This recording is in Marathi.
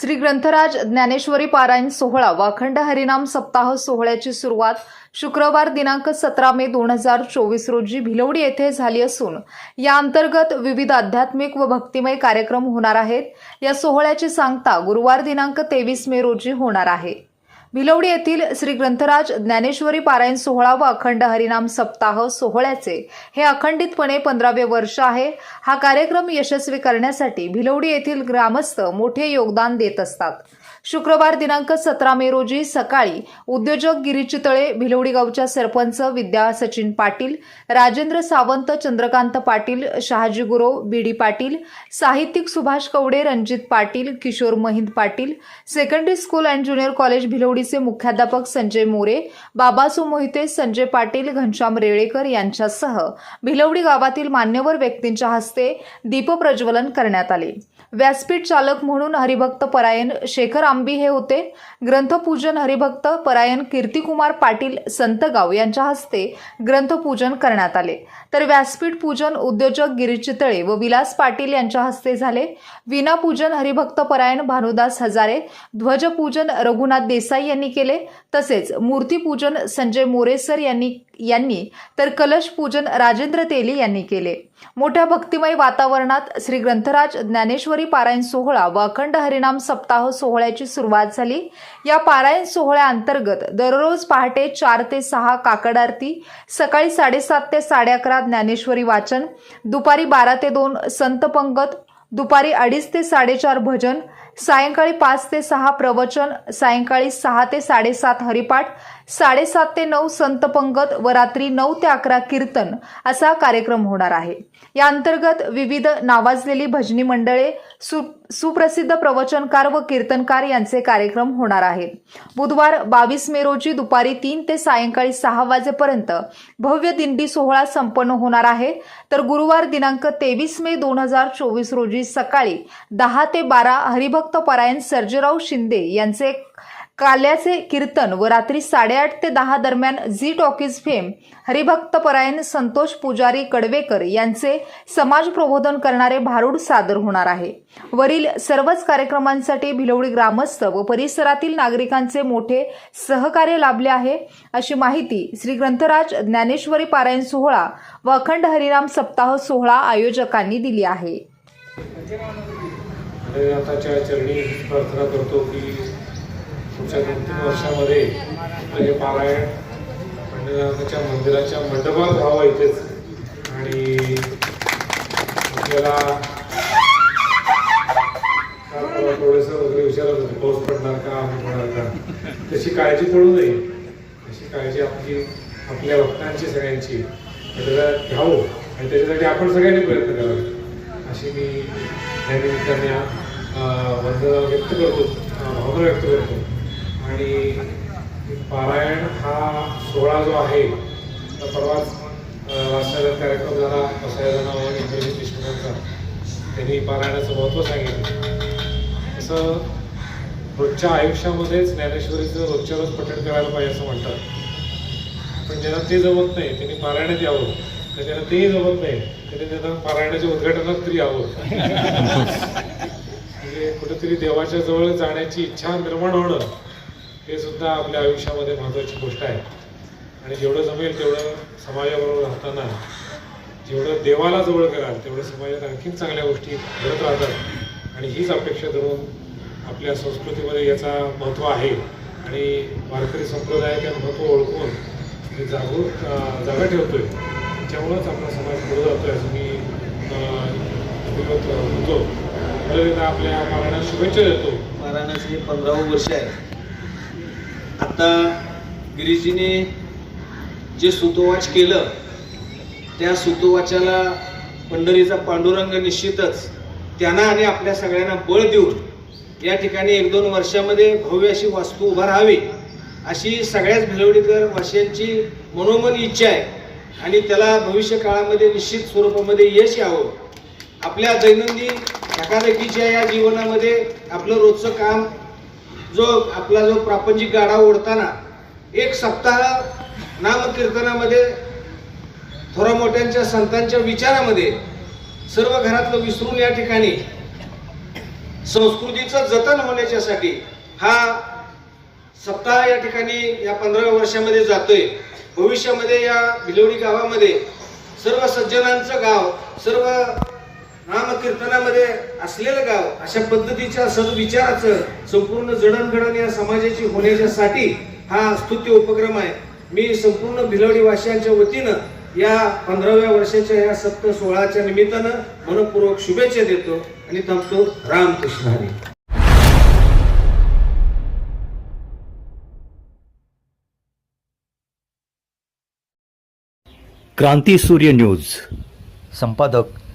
श्री ग्रंथराज ज्ञानेश्वरी पारायण सोहळा वाखंड हरिनाम सप्ताह सोहळ्याची सुरुवात शुक्रवार दिनांक सतरा मे दोन हजार चोवीस रोजी भिलवडी येथे झाली असून या अंतर्गत विविध आध्यात्मिक व भक्तिमय कार्यक्रम होणार आहेत. या सोहळ्याची सांगता गुरुवार दिनांक तेवीस मे रोजी होणार आहे. भिलवडी येथील श्री ग्रंथराज ज्ञानेश्वरी पारायण सोहळा व अखंड हरिनाम सप्ताह सोहळ्याचे हे अखंडितपणे पंधरावे वर्ष आहे. हा कार्यक्रम यशस्वी करण्यासाठी भिलवडी येथील ग्रामस्थ मोठे योगदान देत असतात. शुक्रवार दिनांक सतरा मे रोजी सकाळी उद्योजक गिरीचितळे भिलवडी गावच्या सरपंच विद्या सचिन पाटील राजेंद्र सावंत चंद्रकांत पाटील शहाजी गुरव बीडी पाटील साहित्यिक Subhash Kawade Ranjit Patil Kishor Mahind Patil secondary school and junior college भिलवडीचे मुख्याध्यापक संजय मोरे बाबासू मोहिते संजय पाटील घनश्याम रेळेकर यांच्यासह भिलवडी गावातील मान्यवर व्यक्तींच्या हस्ते दीपप्रज्वलन करण्यात आले. व्यासपीठ चालक म्हणून हरिभक्त परायण शेखर आंबी हे होते. ग्रंथपूजन हरिभक्त परायण कीर्तिकुमार पाटील संतगाव यांच्या हस्ते ग्रंथपूजन करण्यात आले. तर व्यासपीठ पूजन उद्योजक गिरीचितळे व विलास पाटील यांच्या हस्ते झाले. विनापूजन हरिभक्त परायण भानुदास हजारे ध्वजपूजन रघुनाथ देसाई यांनी केले. तसेच मूर्तीपूजन संजय मोरेसर यांनी यांनी तर कलश पूजन राजेंद्र तेली यांनी केले. मोठ्या भक्तिमय वातावरणात श्री ग्रंथराज ज्ञानेश्वरी पारायण सोहळा व अखंड हरिनाम सप्ताह सोहळ्याची सुरुवात झाली. या पारायण सोहळ्याअंतर्गत दररोज पहाटे चार ते सहा काकड आरती सकाळी साडेसात ते साडे अकरा ज्ञानेश्वरी वाचन दुपारी बारा ते दोन संत पंगत दुपारी अडीच ते साडेचार भजन सायंकाळी पाच ते सहा प्रवचन सायंकाळी सहा ते साडेसात हरिपाठ साडेसात ते नऊ संत पंगत व रात्री नऊ ते अकरा कीर्तन असा कार्यक्रम होणार आहे. या अंतर्गत विविध नावाजलेली भजनी मंडळे सु सुप्रसिद्ध प्रवचनकार व कीर्तनकार यांचे कार्यक्रम होणार आहेत. बुधवार बावीस मे रोजी दुपारी तीन ते सायंकाळी सहा वाजेपर्यंत भव्य दिंडी सोहळा संपन्न होणार आहे. तर गुरुवार दिनांक तेवीस मे दोन हजार चोवीस रोजी सकाळी दहा ते बारा हरिभक्त परायण सर्जेराव शिंदे यांचे काल्याचे कीर्तन व रात्री साडेआठ ते दहा दरम्यान झी टॉकीज फेम हरिभक्त परायण संतोष पुजारी कडवेकर यांचे समाज प्रबोधन करणारे भारूड सादर होणार आहे. वरील सर्वच कार्यक्रमांसाठी भिलवडी ग्रामस्थ व परिसरातील नागरिकांचे मोठे सहकार्य लाभले आहे अशी माहिती श्री ग्रंथराज ज्ञानेश्वरी पारायण सोहळा व अखंड हरिराम सप्ताह सोहळा आयोजकांनी दिली आहे. आणि चरणी प्रार्थना करतो की पुढच्या दोन तीन वर्षामध्ये हे पारायण पंढरनाथाच्या मंदिराच्या मंडपात व्हावं इथेच. आणि आपल्याला थोडंसं वगैरे विचारत पाऊस पडणार का आम्ही होणार का? तशी काळजी पडू नये. तशी काळजी आपली आपल्या भक्तांची सगळ्यांची. त्याला घ्यावं. आणि त्याच्यासाठी आपण सगळ्यांनी प्रयत्न करावे. अशी मी या निमित्ताने वंदना व्यक्त करतो भावना व्यक्त करतो आणि पारायण हा सोहळा जो आहे परवाच वाचनालयात कार्यक्रम झाला इंद्रजित देशमुखांचा त्यांनी पारायणाचं महत्त्व सांगितलं तसं रोजच्या आयुष्यामध्येच ज्ञानेश्वरीचं रोजच्या रोज पठण करायला पाहिजे असं म्हणतात पण ज्यांना ते जमत नाही त्यांनी पारायणात यावं तर ज्यांना तेही जमत नाही त्यांनी त्यांना पारायणाच्या उद्घाटनात तरी यावं म्हणजे कुठेतरी देवाच्या जवळ जाण्याची इच्छा निर्माण होणं हे सुद्धा आपल्या आयुष्यामध्ये महत्त्वाची गोष्ट आहे. आणि जेवढं जमेल तेवढं समाजाबरोबर राहताना जेवढं देवाला जवळ कराल तेवढं समाजात आणखीन चांगल्या गोष्टी घडत राहतात. आणि हीच अपेक्षा धरून आपल्या संस्कृतीमध्ये याचा महत्त्व आहे. आणि वारकरी संप्रदाय त्या महत्त्व ओळखून ते जागृत जागा ठेवतोय. त्याच्यामुळंच आपला समाज पुढे जातोय असं मी होतो परत आपल्या महाराणा शुभेच्छा देतो. महाराणाचे हे पंधरावं वर्ष आहे. आता गिरीजीने जे सुतोवाच केलं त्या सुतोवाच्याला पंढरीचा पांडुरंग निश्चितच त्यांना आणि आपल्या सगळ्यांना बळ देऊन या ठिकाणी एक दोन वर्षामध्ये भव्य अशी वास्तू उभा राहावी अशी सगळ्याच भिलवडीकर वाशियांची मनोमन इच्छा आहे. आणि त्याला भविष्य काळामध्ये निश्चित स्वरूपामध्ये यश यावं. आपल्या दैनंदिन धकाधकीच्या या जीवनामध्ये? आपलं रोजचं काम जो आपला जो प्रापंचिक गाडा ओढताना एक सप्ताह नामकीर्तनामध्ये थोरा मोठ्यांच्या संतांच्या विचारामध्ये सर्व घरातलं विसरून या ठिकाणी संस्कृतीचं जतन होण्याच्यासाठी हा सप्ताह या ठिकाणी या पंधराव्या वर्षामध्ये जातोय. भविष्यामध्ये या भिलोडी गावामध्ये सर्व सज्जनांचं गाव सर्व नामकीर्तनामध्ये असलेलं गाव अशा पद्धतीच्या सद्विचाराचं संपूर्ण जडणघडण या समाजाची होण्याच्यासाठी हा स्तुत्य उपक्रम आहे. मी संपूर्ण भिलवडी वासियांच्या वतीनं या पंधराव्या वर्षाच्या या सप्त सोहळाच्या निमित्तानं मनपूर्वक शुभेच्छा देतो आणि थांबतो रामकृष्ण हरी. क्रांती सूर्य न्यूज. संपादक